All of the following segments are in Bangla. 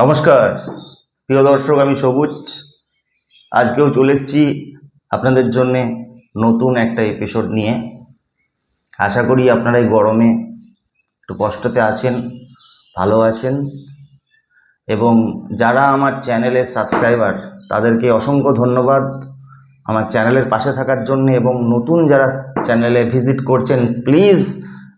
নমস্কার, প্রিয় দর্শক, আমি সবুজ। আজকেও চলে এসেছি আপনাদের জন্যে নতুন একটা এপিসোড নিয়ে। আশা করি আপনারা এই গরমে একটু কষ্টতে আছেন, ভালো আছেন। এবং যারা আমার চ্যানেলের সাবস্ক্রাইবার তাদেরকে অসংখ্য ধন্যবাদ আমার চ্যানেলের পাশে থাকার জন্য। এবং নতুন যারা চ্যানেলে ভিজিট করছেন প্লিজ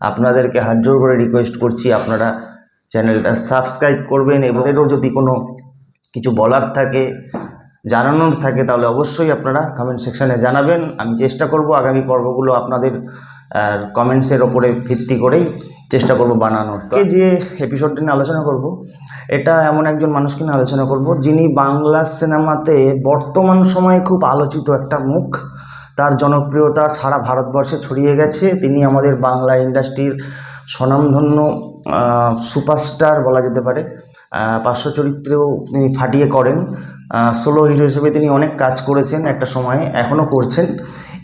আপনাদেরকে হাত জোর করে রিকোয়েস্ট করছি আপনারা চ্যানেলটা সাবস্ক্রাইব করবেন এবং এদেরও যদি কোনো কিছু বলার থাকে, জানানোর থাকে, তাহলে অবশ্যই আপনারা কমেন্ট সেকশানে জানাবেন। আমি চেষ্টা করব আগামী পর্বগুলো আপনাদের কমেন্টসের ওপরে ভিত্তি করেই চেষ্টা করব বানানোর। এই যে এপিসোডটা নিয়ে আলোচনা করব, এটা এমন একজন মানুষকে নিয়ে আলোচনা করব, যিনি বাংলা সিনেমাতে বর্তমান সময়ে খুব আলোচিত একটা মুখ। তার জনপ্রিয়তা সারা ভারতবর্ষে ছড়িয়ে গেছে। তিনি আমাদের বাংলা ইন্ডাস্ট্রির স্বনামধন্য সুপারস্টার বলা যেতে পারে। পার্শ্ব চরিত্রেও তিনি ফাটিয়ে করেন। সোলো হিরো হিসেবে তিনি অনেক কাজ করেছেন একটা সময়ে এখনও করছেন।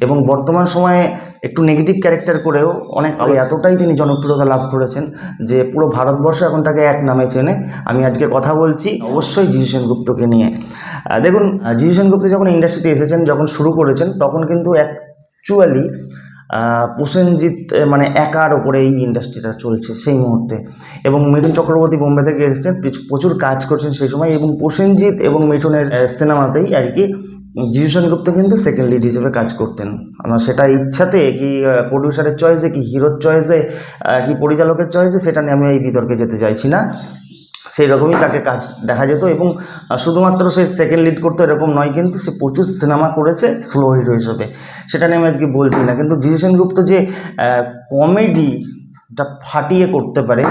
এবং বর্তমান সময়ে একটু নেগেটিভ ক্যারেক্টার করেও অনেক এতটাই তিনি জনপ্রিয়তা লাভ করেছেন যে পুরো ভারতবর্ষ এখন তাকে এক নামে চেনে। আমি আজকে কথা বলছি অবশ্যই জিজু সেনগুপ্তকে নিয়ে। দেখুন জিজু সেনগুপ্ত যখন ইন্ডাস্ট্রিতে এসেছেন যখন শুরু করেছেন তখন কিন্তু অ্যাকচুয়ালি প্রসেনজিৎ মানে একার ওপরে এই ইন্ডাস্ট্রিটা চলছে সেই মুহূর্তে। এবং মিঠুন চক্রবর্তী বোম্বে থেকে এসেছেন প্রচুর কাজ করছেন সেই সময়। এবং প্রসেনজিৎ এবং মিঠুনের সিনেমাতেই আর কি, জিজু সেনগুপ্ত কিন্তু সেকেন্ড লিড হিসেবে কাজ করতেন। আমার সেটা ইচ্ছাতে কি প্রডিউসারের চয়েসে কি হিরোর চয়েসে কি পরিচালকের চয়েসে সেটা নিয়ে আমি এই বিতর্কে যেতে চাইছি না। সেই রকমই তাকে কাজ দেখা যেত এবং শুধুমাত্র সে সেকেন্ড লিড করতো এরকম নয়, কিন্তু সে প্রচুর সিনেমা করেছে স্লো হিরো হিসেবে। সেটা নিয়ে আমি আজকে বলছি না, কিন্তু জিজু সেনগুপ্ত যে কমেডিটা ফাটিয়ে করতে পারে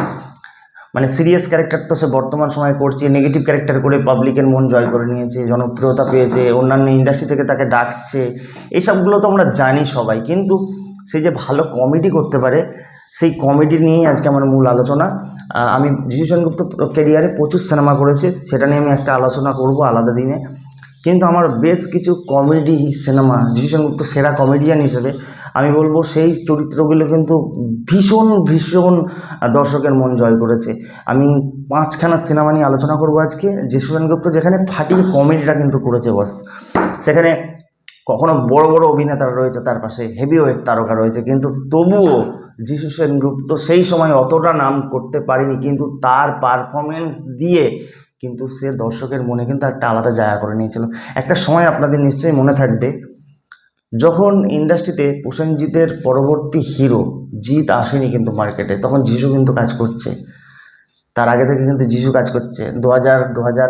মানে সিরিয়াস ক্যারেক্টার তো সে বর্তমান সময়ে করছে নেগেটিভ ক্যারেক্টার করে পাবলিকের মন জয় করে নিয়েছে, জনপ্রিয়তা পেয়েছে, অন্যান্য ইন্ডাস্ট্রি থেকে তাকে ডাকছে এইসবগুলো তো আমরা জানি সবাই, কিন্তু সে যে ভালো কমেডি করতে পারে, সেই কমেডি নিয়েই আজকে আমার মূল আলোচনা। আমি জিজু সেনগুপ্ত ক্যারিয়ারে প্রচুর সিনেমা করেছে, সেটা নিয়ে আমি একটা আলোচনা করব আলাদা দিনে। কিন্তু আমার বেশ কিছু কমেডি সিনেমা জিজু সেনগুপ্ত সেরা কমেডিয়ান হিসেবে আমি বলব সেই চরিত্রগুলো কিন্তু ভীষণ ভীষণ দর্শকের মন জয় করেছে। আমি পাঁচখানা সিনেমা নিয়ে আলোচনা করব আজকে যিশু সেনগুপ্ত যেখানে ফাটিয়ে কমেডিটা কিন্তু করেছে বস। সেখানে কখনো বড় বড় অভিনেতারা রয়েছে, তার পাশে হেভি ওয়েট তারকা রয়েছে, কিন্তু তবুও যিশু সেনগুপ্ত সেই সময় অতটা নাম করতে পারেনি, কিন্তু তার পারফরমেন্স দিয়ে কিন্তু সে দর্শকের মনে কিন্তু একটা আলাদা জায়গা করে নিয়েছিল। একটা সময় আপনাদের নিশ্চয়ই মনে থাকবে, যখন ইন্ডাস্ট্রিতে প্রসেনজিতের পরবর্তী হিরো জিৎ আসেনি কিন্তু মার্কেটে তখন যিশু কিন্তু কাজ করছে। তার আগে থেকে কিন্তু যিশু কাজ করছে। দু হাজার দু হাজার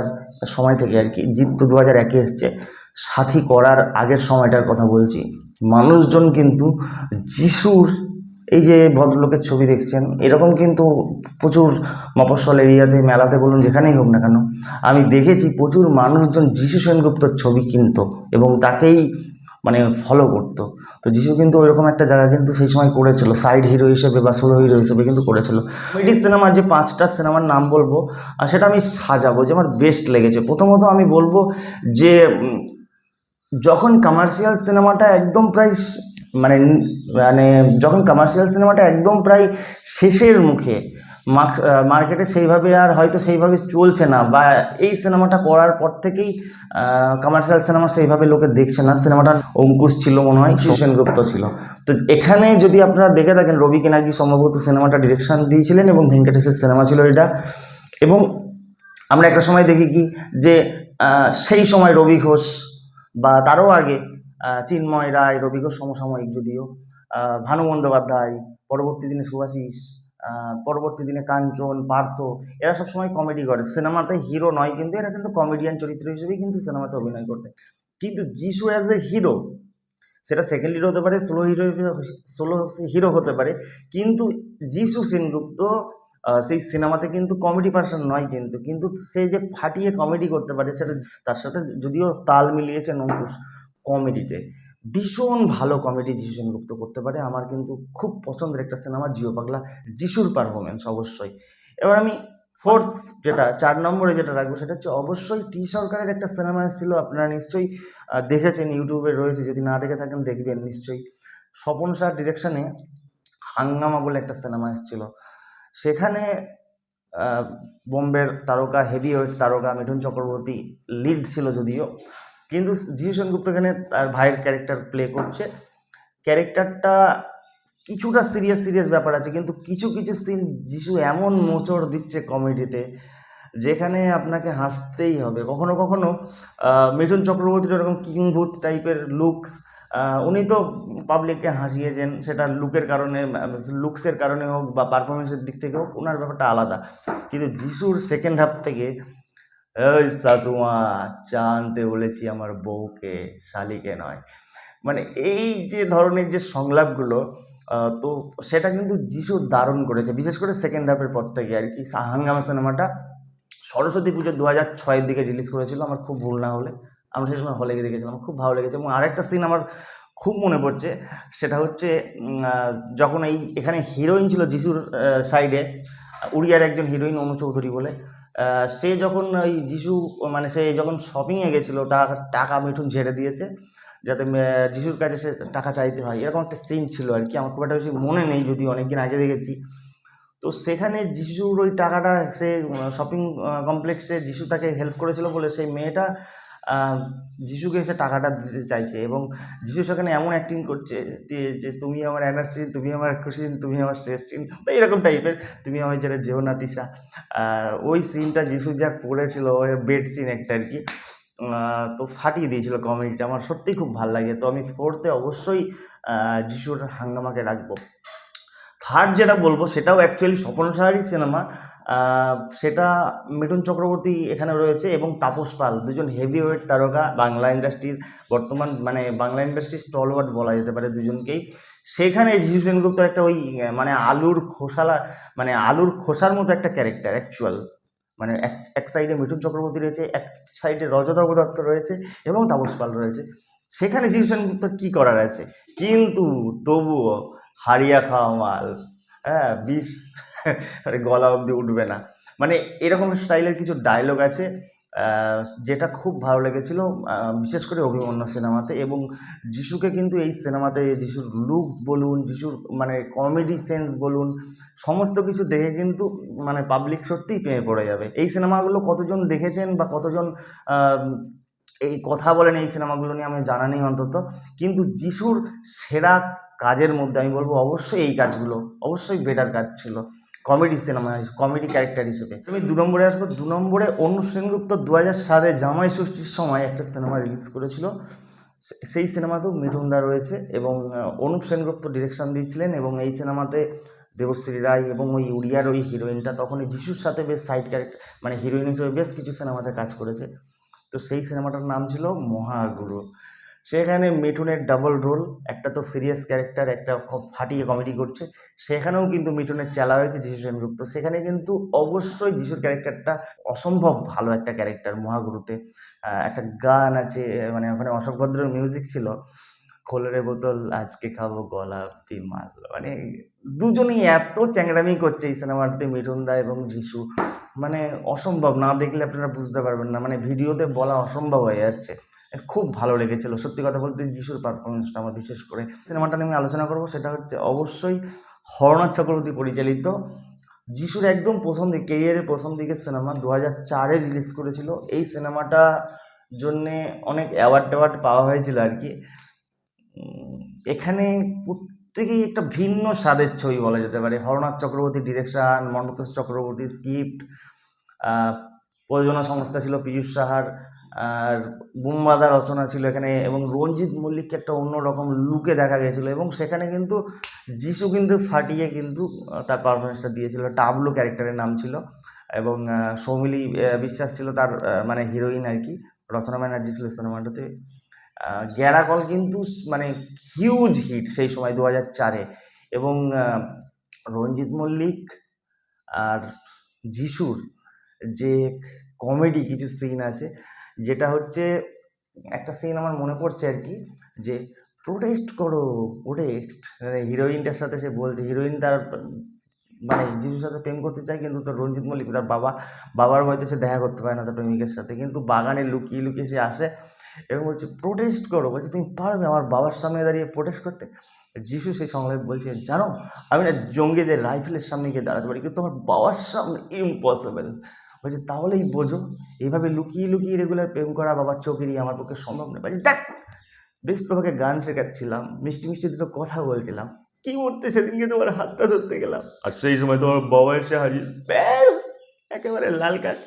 সময় থেকে আর কি, জিৎ তো দু হাজার একে এসছে। সাথী করার আগের সময়টার কথা বলছি। মানুষজন কিন্তু যিশুর এই যে ভদ্রলোকের ছবি দেখছেন, এরকম কিন্তু প্রচুর মফস্বল এরিয়াতে, মেলাতে বলুন, যেখানেই হোক না কেন, আমি দেখেছি প্রচুর মানুষজন যিশু সেনগুপ্তর ছবি কিনতো এবং তাকেই মানে ফলো করতো। তো যিশু কিন্তু ওইরকম একটা জায়গা কিন্তু সেই সময় করেছিল সাইড হিরো হিসেবে বা সোলো হিরো হিসেবে কিন্তু করেছিল। কমেডি সিনেমার যে পাঁচটা সিনেমার নাম বলব, আর সেটা আমি সাজাবো যে আমার বেস্ট লেগেছে। প্রথমত আমি বলব যে যখন কমার্শিয়াল সিনেমাটা একদম প্রায় মানে মানে যখন কমার্শিয়াল সিনেমাটা একদম প্রায় শেষের মুখে মার্ক- মার্কেটে সেইভাবে আর হয়তো সেইভাবে চলছে না বা এই সিনেমাটা করার পর থেকেই কমার্শিয়াল সিনেমা সেইভাবে লোকে দেখছে না। সিনেমাটার অঙ্কুশ ছিল মনে হয় সেনগুপ্ত ছিল। তো এখানে যদি আপনারা দেখে থাকেন, রবি কেনার্জি সম্ভবত সিনেমাটা ডিরেকশান দিয়েছিলেন এবং ভেঙ্কটেশের সিনেমা ছিল এটা। এবং আমরা একটা সময় দেখি কি, যে সেই সময় রবি ঘোষ বা তারও আগে চিন্ময় রায় রবি সমসাময়িক যদিও ভানু বন্দ্যোপাধ্যায়, পরবর্তী দিনে সুভাষিস পরবর্তী দিনে কাঞ্চন, পার্থ, এরা সব সময় কমেডি করে। সিনেমাতে হিরো নয় কিন্তু এরা কিন্তু কমেডিয়ান চরিত্র হিসেবেই কিন্তু সিনেমাতে অভিনয় করতে। কিন্তু যিশু অ্যাজ এ হিরো সেটা সেকেন্ড হিরো হতে পারে সোলো হিরো সোলো হিরো হতে পারে, কিন্তু যিশু সেনগুপ্ত সেই সিনেমাতে কিন্তু কমেডি পার্সন নয় কিন্তু কিন্তু সে যে ফাটিয়ে কমেডি করতে পারে, সেটা তার সাথে যদিও তাল মিলিয়েছে অঙ্কুশ কমেডিতে ভীষণ ভালো কমেডি যিশু সেনগুপ্ত করতে পারে। আমার কিন্তু খুব পছন্দের একটা সিনেমা জিও পাগলা যিশুর পারফরমেন্স অবশ্যই। এবার আমি ফোর্থ যেটা, চার নম্বরে যেটা রাখব সেটা হচ্ছে, অবশ্যই টি সরকারের একটা সিনেমা এসেছিল, আপনারা নিশ্চয়ই দেখেছেন, ইউটিউবে রয়েছে, যদি না দেখে থাকেন, দেখবেন নিশ্চয়ই। স্বপন শাহ ডিরেকশনে হাঙ্গামা বলে একটা সিনেমা এসেছিল। সেখানে বোম্বের তারকা হেভি ওয়েট তারকা মিঠুন চক্রবর্তী লিড ছিল যদিও। কিন্তু জিউ সেনগুপ্ত এখানে তার ভাইয়ের ক্যারেক্টার প্লে করছে। ক্যারেক্টারটা কিছুটা সিরিয়াস সিরিয়াস ব্যাপার আছে, কিন্তু কিছু কিছু সিন যিশু এমন মোচড় দিচ্ছে কমেডিতে যেখানে আপনাকে হাসতেই হবে। কখনো কখনো মিঠুন চক্রবর্তীর এরকম কিংভূত টাইপের লুকস উনি তো পাবলিককে হাসিয়েছেন, সেটা লুকের কারণে লুকসের কারণে হোক বা পারফরমেন্সের দিক থেকে হোক ওনার ব্যাপারটা আলাদা। কিন্তু যিশুর সেকেন্ড হাফ থেকে এই শাশুমা চা বলেছি আমার বউকে, শালিকে নয়। মানে এই যে ধরনের যে সংলাপগুলো তো সেটা কিন্তু যিশু দারুণ করেছে, বিশেষ করে সেকেন্ড হাফের পর থেকে আর কি। হাঙ্গামা সিনেমাটা সরস্বতী পুজো দু হাজার ছয়ের দিকে রিলিজ করেছিল, আমার খুব ভুল না হলে। আমরা সেই সময় হলে গিয়ে দেখেছিলাম খুব ভালো লেগেছে। এবং আরেকটা সিন আমার খুব মনে পড়ছে, সেটা হচ্ছে যখন এই, এখানে হিরোইন ছিল যিশুর সাইডে উড়িয়ার একজন হিরোইন অনু চৌধুরী বলে সে যখন ওই যিশু মানে সে যখন শপিংয়ে গেছিল টাকা টাকা মিঠুন ঝেড়ে দিয়েছে, যাতে যিশুর কাছে সে টাকা চাইতে হয়। এরকম একটা সিন ছিল আর কি, আমার খুব একটা বেশি মনে নেই যদি অনেক দিন আগে দেখেছি। তো সেখানে যিশুর ওই টাকাটা, সে শপিং কমপ্লেক্সে যিশু তাকে হেল্প করেছিল বলে, সেই মেয়েটা যিশুকে এসে টাকাটা দিতে চাইছে এবং যিশু সেখানে এমন অ্যাক্টিং করছে যে তুমি আমার এনার্জিন তুমি আমার খুশিন তুমি আমার শ্রেষ্ঠিন বা এরকম টাইপের তুমি আমার যেটা যেও না তিসা ওই সিনটা যিশু যা করেছিল, ওই বেড সিন একটা আর কি তো ফাটিয়ে দিয়েছিল কমেডিটা আমার সত্যিই খুব ভালো লাগে। তো আমি ফোর্থে অবশ্যই যিশুর হাঙ্গামাকে রাখব। থার্ড যেটা বলব সেটাও অ্যাকচুয়ালি স্বপন সাহারি সিনেমা সেটা মিঠুন চক্রবর্তী এখানে রয়েছে এবং তাপস পাল, দুজন হেভি ওয়েট তারকা বাংলা ইন্ডাস্ট্রির বর্তমান মানে বাংলা ইন্ডাস্ট্রির স্টলওয়ার্ড বলা যেতে পারে দুজনকেই। সেখানে যিশু সেনগুপ্তর একটা ওই মানে আলুর খোসালা মানে আলুর খোসার মতো একটা ক্যারেক্টার অ্যাকচুয়াল মানে এক এক সাইডে মিঠুন চক্রবর্তী রয়েছে, এক সাইডে রজতর্ক দত্ত রয়েছে এবং তাপস পাল রয়েছে। সেখানে যিশু সেনগুপ্ত কী করার আছে? কিন্তু তবুও হারিয়া খাওয়া মাল হ্যাঁ বিষ গলা অবধি উঠবে না। মানে এরকম স্টাইলের কিছু ডায়লগ আছে যেটা খুব ভালো লেগেছিল বিশেষ করে অভিমন্যু সিনেমাতে এবং যিশুকে কিন্তু এই সিনেমাতে যিশুর লুকস বলুন, যিশুর মানে কমেডি সেন্স বলুন, সমস্ত কিছু দেখে কিন্তু মানে পাবলিক সত্যিই পেয়ে পড়ে যাবে। এই সিনেমাগুলো কতজন দেখেছেন বা কতজন এই কথা বলেন এই সিনেমাগুলো নিয়ে আমি জানা নেই অন্তত, কিন্তু যিশুর সেরা কাজের মধ্যে আমি বলব অবশ্যই এই কাজগুলো, অবশ্যই বেটার কাজ ছিল। কমেডি সিনেমা কমেডি ক্যারেক্টার হিসেবে। আমি দু নম্বরে আসব। দু নম্বরে অনু সেনগুপ্ত দু হাজার সালে জামাই ষষ্ঠীর সময় একটা সিনেমা রিলিজ করেছিল। সেই সিনেমাতেও মিঠুনদা রয়েছে এবং অনুপ সেনগুপ্ত ডিরেকশন দিয়েছিলেন এবং এই সিনেমাতে দেবশ্রী রায় এবং ওই উড়িয়ার ওই হিরোইনটা তখন যিশুর সাথে বেশ সাইড ক্যারেক্টার মানে হিরোইন হিসেবে বেশ কিছু সিনেমাতে কাজ করেছে। তো সেই সিনেমাটার নাম ছিল মহাগুরু। সেখানে মিঠুনের ডাবল রোল একটা তো সিরিয়াস ক্যারেক্টার একটা খুব ফাটিয়ে কমেডি করছে। সেখানেও কিন্তু মিঠুনের চেলা হয়েছে যিশু সেনগুপ্ত। সেখানে কিন্তু অবশ্যই যিশুর ক্যারেক্টারটা অসম্ভব ভালো একটা ক্যারেক্টার মহাগুরুতে। একটা গান আছে মানে ওখানে অশোক ভদ্রের মিউজিক ছিল। খোলের বোতল, আজকে খাব গোলাপি মাল। মানে দুজনেই এত চ্যাংড়ামি করছে এই সিনেমাটাতে মিঠুনদা এবং যিশু। মানে অসম্ভব, না দেখলে আপনারা বুঝতে পারবেন না। মানে ভিডিওতে বলা অসম্ভব হয়ে যাচ্ছে। খুব ভালো লেগেছিল। সত্যি কথা বলতে যিশুর পারফরমেন্সটা আমার বিশেষ করে সিনেমাটা নিয়ে আমি আলোচনা করব, সেটা হচ্ছে অবশ্যই হরনাথ চক্রবর্তী পরিচালিত। যিশুর একদম প্রথম দিকে কেরিয়ারের প্রথম দিকের সিনেমা দু হাজার চারে রিলিজ করেছিল। এই সিনেমাটা জন্যে অনেক অ্যাওয়ার্ড ট্যাওয়ার্ড পাওয়া হয়েছিল আর কি। এখানে প্রত্যেকেই একটা ভিন্ন স্বাদের ছবি বলা যেতে পারে। হরনাথ চক্রবর্তী ডিরেকশন মন্ডতোষ চক্রবর্তী স্ক্রিপ্ট প্রযোজনা সংস্থা ছিল পীযূষ সাহার। আর বুম্বাদা রচনা ছিল এখানে এবং রঞ্জিত মল্লিককে একটা অন্যরকম লুকে দেখা গেছিল এবং সেখানে কিন্তু যিশু কিন্তু ফাটিয়ে কিন্তু তার পারফরমেন্সটা দিয়েছিল। টাবলু ক্যারেক্টারের নাম ছিল এবং সৌমিলি বিশ্বাস ছিল তার মানে হিরোইন আর কি, রচনা ব্যানার্জি ছিল সিনেমাটাতে। গ্যারাকল কিন্তু মানে হিউজ হিট সেই সময় দু হাজার চারে এবং রঞ্জিত মল্লিক আর যিশুর যে কমেডি কিছু সিন আছে যেটা হচ্ছে, একটা সিন আমার মনে পড়ছে আর কি, যে প্রোটেস্ট করো প্রোটেস্ট মানে হিরোইনটার সাথে সে বলছে হিরোইন তার মানে যিশুর সাথে প্রেম করতে চায়, কিন্তু তোর রঞ্জিত মল্লিক, তার বাবা, বাবার বাড়িতে সে দেখা করতে পারে না তার প্রেমিকের সাথে। কিন্তু বাগানে লুকিয়ে লুকিয়ে সে আসে এবং বলছে প্রোটেস্ট করো। বলছে, তুমি পারবে আমার বাবার সামনে দাঁড়িয়ে প্রোটেস্ট করতে? যিশু সেই সংলাপ বলছে, জানো, আমি না জঙ্গিদের রাইফেলের সামনে গিয়ে দাঁড়াতে পারি, কিন্তু আমার বাবার সামনে ইম্পসিবল বলছে, তাহলেই বোঝো এইভাবে লুকিয়ে লুকিয়ে রেগুলার প্রেম করা বাবার চোখেরই আমার পক্ষে সম্ভব নয়। বলছি, দেখ, বেশ তোমাকে গান শেখাচ্ছিলাম, মিষ্টি মিষ্টি দুটো কথা বলছিলাম, কি করতে সেদিনকে তোমার হাতটা ধরতে গেলাম? আর সেই সময় তোমার বাবা এসে হারিয়ে ব্যাস, একেবারে লাল কার্ড।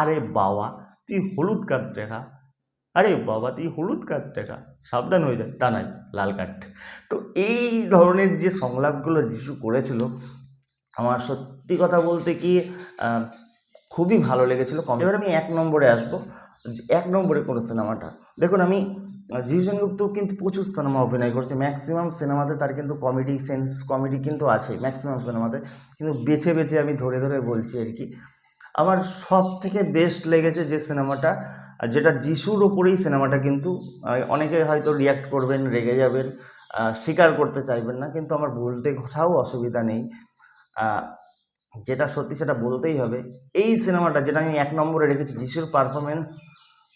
আরে বাবা, তুই হলুদ কার্ড দেখা। আরে বাবা, তুই হলুদ কার্ড দেখা। সাবধান হয়ে যায় তা নাই লাল কাঠ তো এই ধরনের যে সংলাপগুলো যিশু করেছিল, আমার সত্যি কথা বলতে কি খুবই ভালো লেগেছিল কম এবার আমি এক নম্বরে আসব। এক নম্বরে কোনো সিনেমাটা? দেখুন আমি আহ, জিউ সেনগুপ্ত কিন্তু প্রচুর সিনেমা অভিনয় করছে। ম্যাক্সিমাম সিনেমাতে তার কিন্তু কমেডি সেন্স কমেডি কিন্তু আছে ম্যাক্সিমাম সিনেমাতে। কিন্তু বেছে বেছে আমি ধরে ধরে বলছি আর কি আমার সব থেকে বেস্ট লেগেছে যে সিনেমাটা যেটা যিশুর ওপরেই সিনেমাটা কিন্তু অনেকে হয়তো রিয়াক্ট করবেন রেগে যাবেন স্বীকার করতে চাইবেন না কিন্তু আমার বলতে কোথাও অসুবিধা নেই। যেটা সত্যি সেটা বলতেই হবে। এই সিনেমাটা যেটা আমি এক নম্বরে রেখেছি, যিশুর পারফরমেন্স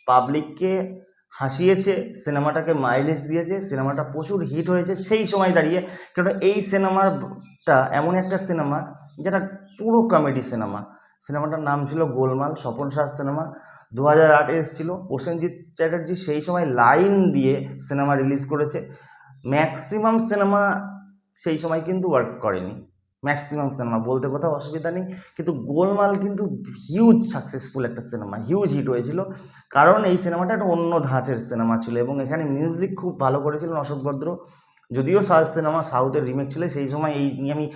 পাবলিককে হাসিয়েছে, সিনেমাটাকে মাইলেজ দিয়েছে, সিনেমাটা প্রচুর হিট হয়েছে সেই সময় দাঁড়িয়ে। কারণ এই সিনেমাটা এমন একটা সিনেমা যেটা পুরো কমেডি সিনেমা। সিনেমাটার নাম ছিল গোলমাল, স্বপন শাহ সিনেমা। দু হাজার আটে এসেছিল। প্রসেনজিৎ চ্যাটার্জি সেই সময় লাইন দিয়ে সিনেমা রিলিজ করেছে। ম্যাক্সিমাম সিনেমা সেই সময় কিন্তু ওয়ার্ক করেনি। ম্যাক্সিমাম সিনেমা বলতে কোথাও অসুবিধা নেই। কিন্তু গোলমাল কিন্তু হিউজ সাকসেসফুল একটা সিনেমা হিউজ হিট হয়েছিল। কারণ এই সিনেমাটা একটা অন্য ধাঁচের সিনেমা ছিল এবং এখানে মিউজিক খুব ভালো করেছিলেন অশোক ভদ্র। যদিও সাউথ সিনেমা সাউথের রিমেক ছিল, সেই সময় এই নিয়ে আমি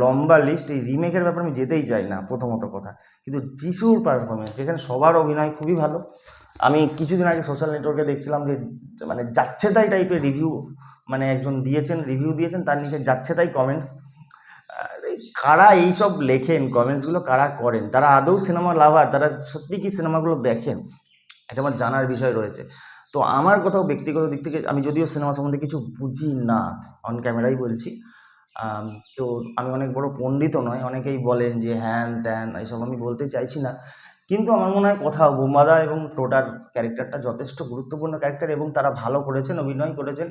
লম্বা লিস্ট এই রিমেকের ব্যাপারে আমি যেতেই চাই না, প্রথমত কথা। কিন্তু যিশুর পারফরমেন্স এখানে সবার অভিনয় খুবই ভালো। আমি কিছুদিন আগে সোশ্যাল নেটওয়ার্কে দেখছিলাম যে মানে যাচ্ছে তাই টাইপের রিভিউ মানে একজন দিয়েছেন রিভিউ দিয়েছেন, তার নিচে যাচ্ছে তাই কমেন্টস কারা এইসব লেখেন কমেন্টসগুলো কারা করেন? তারা আদৌ সিনেমা লাভার তারা সত্যি কি সিনেমাগুলো দেখেন? এটা আমার জানার বিষয় রয়েছে। তো আমার কোথাও ব্যক্তিগত দিক থেকে আমি যদিও সিনেমা সম্বন্ধে কিছু বুঝি না অন ক্যামেরাই বলছি। তো আমি অনেক বড় পণ্ডিতও নয়, অনেকেই বলেন যে হ্যান ত্যান, এইসব আমি বলতে চাইছি না। কিন্তু আমার মনে হয় কোথাও বোমাদা এবং টোটার ক্যারেক্টারটা যথেষ্ট গুরুত্বপূর্ণ ক্যারেক্টার এবং তারা ভালো করেছেন, অভিনয় করেছেন।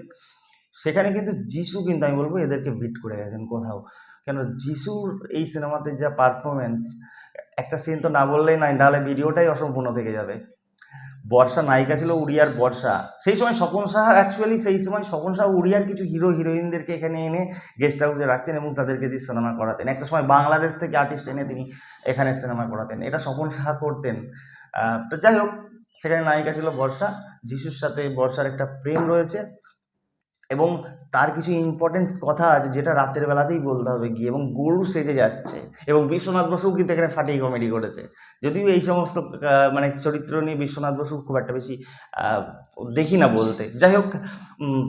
সেখানে কিন্তু যিশু কিন্তু আমি বলব এদেরকে বিট করে গেছেন কোথাও। কেন যিশুর এই সিনেমাতে যা পারফরমেন্স একটা সিন তো না বললেই নাই নাহলে ভিডিওটাই অসম্পূর্ণ থেকে যাবে। বর্ষা নায়িকা ছিল উড়িয়ার বর্ষা। সেই সময় স্বপন সাহা অ্যাকচুয়ালি সেই সময় স্বপন সাহা উড়িয়ার কিছু হিরো হিরোইনদেরকে এখানে এনে গেস্ট হাউসে রাখতেন এবং তাদেরকে দিয়ে সিনেমা করাতেন। একটা সময় বাংলাদেশ থেকে আর্টিস্ট এনে তিনি এখানে সিনেমা করাতেন। এটা স্বপন সাহা করতেন। তো যাই হোক, সেখানে নায়িকা ছিল বর্ষা। যিশুর সাথে বর্ষার একটা প্রেম রয়েছে। এবং তার কিছু ইম্পর্টেন্স কথা আছে যেটা রাতের বেলাতেই বলতে হবে গিয়ে এবং গরু সেজে যাচ্ছে এবং বিশ্বনাথ বসুও কিন্তু এখানে ফাটিয়ে কমেডি করেছে। যদিও এই সমস্ত মানে চরিত্র নিয়ে বিশ্বনাথ বসু খুব একটা বেশি দেখি না বলতে। যাই হোক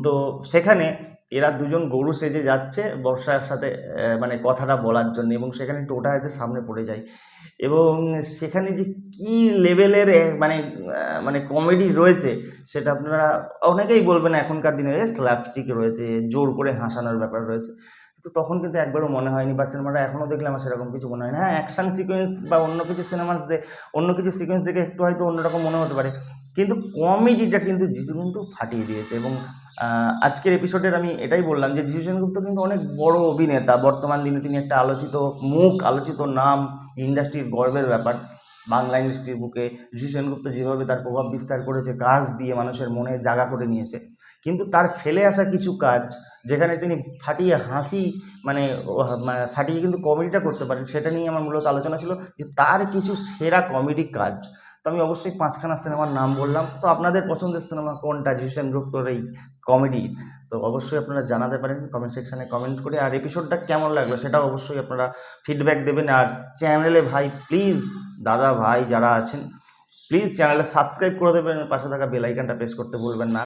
তো সেখানে এরা দুজন গরু সেজে যাচ্ছে বর্ষার সাথে মানে কথাটা বলার জন্য এবং সেখানে টোটা এদের সামনে পড়ে যায়। এবং সেখানে যে কী লেভেলের মানে মানে কমেডি রয়েছে সেটা আপনারা অনেকেই বলবেন এখনকার দিনে স্ল্যাপস্টিক রয়েছে, জোর করে হাসানোর ব্যাপার রয়েছে। তো তখন কিন্তু একবারও মনে হয়নি বা সিনেমাটা এখনও দেখলে আমার সেরকম কিছু মনে হয় না। হ্যাঁ অ্যাকশান সিকোয়েন্স বা অন্য কিছু সিনেমা অন্য কিছু সিকোয়েন্স দেখে একটু হয়তো অন্যরকম মনে হতে পারে। কিন্তু কমেডিটা কিন্তু যিশু কিন্তু ফাটিয়ে দিয়েছে এবং আজকের এপিসোডের আমি এটাই বললাম যে যিশু সেনগুপ্ত কিন্তু অনেক বড় অভিনেতা। বর্তমান দিনে তিনি একটা আলোচিত মুখ, আলোচিত নাম, ইন্ডাস্ট্রির গর্বের ব্যাপার। বাংলা ইন্ডাস্ট্রির বুকে যিশু সেনগুপ্ত যেভাবে তার প্রভাব বিস্তার করেছে, কাজ দিয়ে মানুষের মনে জায়গা করে নিয়েছে। কিন্তু তার ফেলে আসা কিছু কাজ, যেখানে তিনি ফাটিয়ে হাসি মানে ফাটিয়ে কিন্তু কমেডিটা করতে পারেন, সেটা নিয়ে আমার মূলত আলোচনা ছিল যে তার কিছু সেরা কমেডি কাজ তো আমি অবশ্যই পাঁচখানা সিনেমার নাম বললাম। তো আপনাদের পছন্দের সিনেমা কোনটা? জিসেন তোর এই কমেডি তো অবশ্যই আপনারা জানাতে পারেন কমেন্ট সেকশানে কমেন্ট করে। আর এপিসোডটা কেমন লাগল সেটাও অবশ্যই আপনারা ফিডব্যাক দেবেন। আর চ্যানেলে ভাই প্লিজ দাদা ভাই যারা আছেন প্লিজ চ্যানেলে সাবস্ক্রাইব করে দেবেন। পাশে থাকা বেলাইকানটা প্রেস করতে ভুলবেন না।